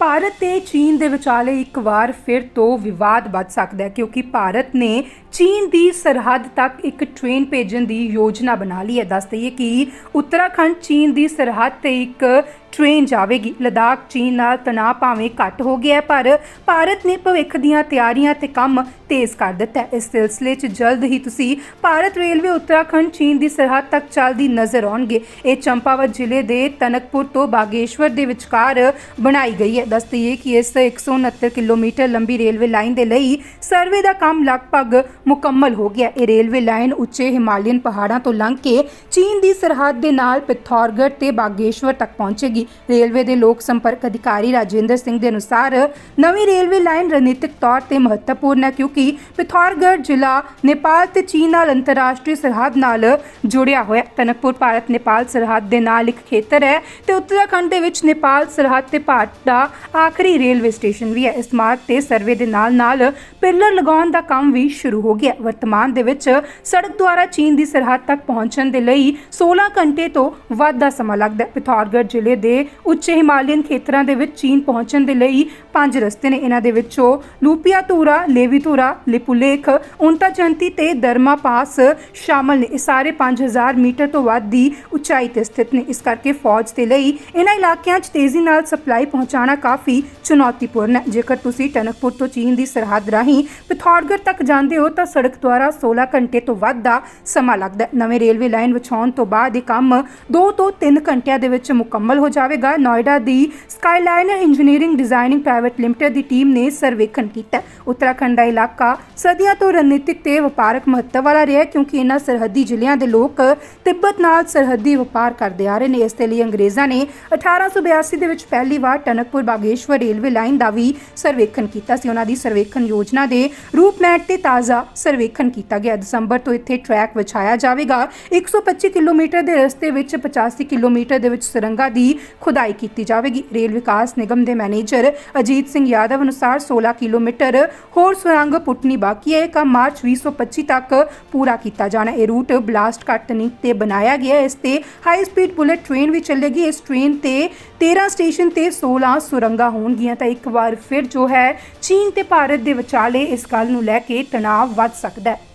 ਭਾਰਤ ਤੇ ਚੀਨ ਦੇ ਵਿਚਾਲੇ ਇੱਕ ਵਾਰ ਫਿਰ ਤੋਂ ਵਿਵਾਦ ਵੱਧ ਸਕਦਾ ਹੈ, ਕਿਉਂਕਿ ਭਾਰਤ ਨੇ ਚੀਨ ਦੀ ਸਰਹੱਦ ਤੱਕ ਇੱਕ ਟ੍ਰੇਨ ਭੇਜਣ ਦੀ ਯੋਜਨਾ ਬਣਾ ਲਈ ਹੈ। ਦੱਸ ਦਈਏ ਕਿ ਉੱਤਰਾਖੰਡ ਚੀਨ ਦੀ ਸਰਹੱਦ ਤੇ ਇੱਕ ਟ੍ਰੇਨ ਜਾਵੇਗੀ। ਲਦਾਖ, ਚੀਨ ਨਾਲ ਤਣਾਅ ਭਾਵੇਂ ਘੱਟ ਹੋ ਗਿਆ ਪਰ ਭਾਰਤ ਨੇ ਭਵਿੱਖ ਦੀਆਂ ਤਿਆਰੀਆਂ ਤੇ ਕੰਮ ਤੇਜ਼ ਕਰ ਦਿੱਤਾ ਹੈ। ਇਸ ਸਿਲਸਿਲੇ 'ਚ ਜਲਦ ਹੀ ਤੁਸੀਂ ਭਾਰਤ ਰੇਲਵੇ, ਉੱਤਰਾਖੰਡ, ਚੀਨ ਦੀ ਸਰਹੱਦ ਤੱਕ ਚੱਲਦੀ ਨਜ਼ਰ ਆਉਣਗੇ। ਇਹ ਚੰਪਾਵਤ ਜ਼ਿਲ੍ਹੇ ਦੇ ਤਨਕਪੁਰ ਤੋਂ ਬਾਗੇਸ਼ਵਰ ਦੇ ਵਿਚਕਾਰ ਬਣਾਈ ਗਈ ਹੈ। ਦੱਸ ਦਈਏ ਕਿ ਇਸ 169 ਕਿਲੋਮੀਟਰ ਲੰਬੀ ਰੇਲਵੇ ਲਾਈਨ ਦੇ ਲਈ ਸਰਵੇ ਦਾ ਕੰਮ ਲਗਭਗ ਮੁਕੰਮਲ ਹੋ ਗਿਆ ਇਹ ਰੇਲਵੇ ਲਾਈਨ ਉੱਚੇ ਹਿਮਾਲਯਨ ਪਹਾੜਾਂ ਤੋਂ ਲੰਘ ਕੇ ਚੀਨ ਦੀ ਸਰਹੱਦ ਦੇ ਨਾਲ ਪਿਥੌਰਗੜ੍ਹ ਤੇ ਬਾਗੇਸ਼ਵਰ ਤੱਕ ਪਹੁੰਚੇਗੀ। ਰੇਲਵੇ ਦੇ ਲੋਕ ਸੰਪਰਕ ਅਧਿਕਾਰੀ ਰਾਜਿੰਦਰ ਸਿੰਘ ਦੇ ਅਨੁਸਾਰ ਨਵੀਂ ਰੇਲਵੇ ਲਾਈਨ ਰਣਨੀਤਿਕ ਤੌਰ ਤੇ ਮਹੱਤਵਪੂਰਨ ਹੈ ਕਿਉਂਕਿ ਪਿਥੌਰਗੜ੍ਹ ਜ਼ਿਲ੍ਹਾ, ਨੇਪਾਲ ਤੇ ਚੀਨ ਨਾਲ ਅੰਤਰਰਾਸ਼ਟਰੀ ਸਰਹੱਦ ਨਾਲ ਜੁੜਿਆ ਹੋਇਆ ਤਨਕਪੁਰ ਭਾਰਤ, ਨੇਪਾਲ ਸਰਹੱਦ ਦੇ ਨਾਲ ਇੱਕ ਖੇਤਰ ਹੈ ਤੇ ਉੱਤਰਾਖੰਡ ਦੇ ਵਿੱਚ ਨੇਪਾਲ ਸਰਹੱਦ ਤੇ ਭਾਰਤ ਦਾ ਆਖਰੀ ਰੇਲਵੇ ਸਟੇਸ਼ਨ ਵੀ ਹੈ। ਇਸ ਮਾਰਗ ਤੇ ਸਰਵੇ ਦੇ ਨਾਲ ਨਾਲ ਪਿਲਰ ਲਗਾਉਣ ਦਾ ਕੰਮ ਵੀ ਸ਼ੁਰੂ ਹੋ ਗਿਆ। ਵਰਤਮਾਨ ਦੇ ਵਿੱਚ ਸੜਕ ਦੁਆਰਾ ਚੀਨ ਦੀ ਸਰਹੱਦ ਤੱਕ ਪਹੁੰਚਣ ਦੇ ਲਈ 16 ਘੰਟੇ ਤੋਂ ਵੱਧ ਦਾ ਸਮਾਂ ਲੱਗਦਾ ਹੈ। ਪਿਥੌਰਗੜ੍ਹ ਜ਼ਿਲ੍ਹੇ ਦੇ ਉੱਚੇ ਹਿਮਾਲੀਅਨ ਖੇਤਰਾਂ ਦੇ ਵਿੱਚ ਚੀਨ ਪਹੁੰਚਣ ਦੇ ਲਈ ਪੰਜ ਰਸਤੇ ਨੇ ਇਹਨਾਂ ਦੇ ਵਿੱਚੋਂ ਲੂਪੀਆ ਧੂਰਾ ਲੇਵੀ ਧੂਰਾ ਲਿਪੁਲੇਖ ਉਨਤਾ ਚੰਤੀ ਤੇ ਦਰਮਾ ਪਾਸ ਸ਼ਾਮਲ ਨੇ। ਇਹ ਸਾਰੇ 5000 ਮੀਟਰ ਤੋਂ ਵੱਧ ਦੀ ਉਚਾਈ ਤੇ ਸਥਿਤ ਨੇ। ਇਸ ਕਰਕੇ ਫੌਜ ਦੇ ਲਈ ਇਹਨਾਂ ਇਲਾਕਿਆਂ 'ਚ ਤੇਜ਼ੀ ਨਾਲ ਸਪਲਾਈ ਪਹੁੰਚਾਉਣਾ ਕਾਫੀ ਚੁਣੌਤੀਪੂਰਨ ਹੈ। ਜੇਕਰ ਤੁਸੀਂ ਟਨਕਪੁਰ ਤੋਂ ਚੀਨ ਦੀ ਸਰਹੱਦ ਰਾਹੀਂ ਪਿਥੌਰਗੜ੍ਹ ਤੱਕ ਜਾਂਦੇ ਹੋ, ਤਾਂ ਸੜਕ ਦੁਆਰਾ 16 ਘੰਟੇ ਤੋਂ ਵੱਧ ਦਾ ਸਮਾਂ ਲੱਗਦਾ ਨਵੇਂ ਰੇਲਵੇ ਲਾਈਨ ਵਿਛਾਉਣ ਤੋਂ ਬਾਅਦ ਇਹ ਕੰਮ 2 ਤੋਂ 3 ਘੰਟਿਆਂ ਦੇ ਵਿੱਚ ਮੁਕੰਮਲ ਹੋ ਜਾਵੇਗਾ ਨੋਇਡਾ ਦੀ skyline engineering designing private limited ਦੀ ਟੀਮ ਨੇ ਸਰਵੇਖਣ ਕੀਤਾ। ਉੱਤਰਾਖੰਡ ਦਾ ਇਲਾਕਾ ਸਦੀਆਂ ਤੋਂ ਰਣਨੀਤਿਕ ਤੇ ਵਪਾਰਕ ਮਹੱਤਵ ਵਾਲਾ ਰਿਹਾ ਕਿਉਂਕਿ ਇਹਨਾਂ ਸਰਹੱਦੀ ਜ਼ਿਲ੍ਹਿਆਂ ਦੇ ਲੋਕ ਤਿੱਬਤ ਨਾਲ ਸਰਹੱਦੀ ਵਪਾਰ ਕਰਦੇ ਆ ਰਹੇ ਨੇ। ਇਸ ਦੇ ਲਈ ਅੰਗਰੇਜ਼ਾਂ ਨੇ 1882 ਦੇ ਵਿੱਚ ਪਹਿਲੀ ਵਾਰ ਟਨਕਪੁਰ ਬਾਗੇਸ਼ਵਰ ਰੇਲਵੇ ਲਾਈਨ ਦਾ ਵੀ ਸਰਵੇਖਣ ਕੀਤਾ ਸੀ। ਉਹਨਾਂ ਦੀ ਸਰਵੇਖਣ ਯੋਜਨਾ ਦੇ ਰੂਪਮੈਟ ਤੇ ਤਾਜ਼ਾ ਸਰਵੇਖਣ ਕੀਤਾ ਗਿਆ। ਦਸੰਬਰ ਤੋਂ ਇੱਥੇ ਟਰੈਕ ਵਿਛਾਇਆ ਜਾਵੇਗਾ। 125 ਕਿਲੋਮੀਟਰ ਦੇ ਰਸਤੇ ਵਿੱਚ 85 ਕਿਲੋਮੀਟਰ ਦੇ ਵਿੱਚ ਸੁਰੰਗਾਂ ਦੀ ਖੁਦਾਈ ਕੀਤੀ ਜਾਵੇਗੀ। ਰੇਲ ਵਿਕਾਸ ਨਿਗਮ ਦੇ ਮੈਨੇਜਰ ਅਜੀਤ ਸਿੰਘ ਯਾਦਵ ਅਨੁਸਾਰ 16 ਕਿਲੋਮੀਟਰ ਹੋਰ ਸੁਰੰਗ ਪੁੱਟਣੀ ਬਾਕੀ ਹੈ। ਇਹ ਕੰਮ ਮਾਰਚ 2025 ਤੱਕ ਪੂਰਾ ਕੀਤਾ ਜਾਣਾ ਇਹ ਰੂਟ ਬਲਾਸਟ ਘੱਟ ਤਕਨੀਕ ਤੇ ਬਣਾਇਆ ਗਿਆ ਇਸ ਤੇ ਹਾਈ ਸਪੀਡ ਬੁਲੇਟ ਟ੍ਰੇਨ ਵੀ ਚੱਲੇਗੀ। ਇਸ ਟ੍ਰੇਨ ਤੇ 13 ਸਟੇਸ਼ਨ ਤੇ 16 ਸੁਰੰਗਾਂ ਹੋਣਗੀਆਂ। ਤਾਂ ਇੱਕ ਵਾਰ ਫਿਰ ਜੋ ਹੈ, ਚੀਨ ਤੇ ਭਾਰਤ ਦੇ ਵਿਚਾਲੇ ਇਸ ਗੱਲ ਨੂੰ ਲੈ ਕੇ ਤਣਾਅ ਵੱਧ ਸਕਦਾ ਹੈ।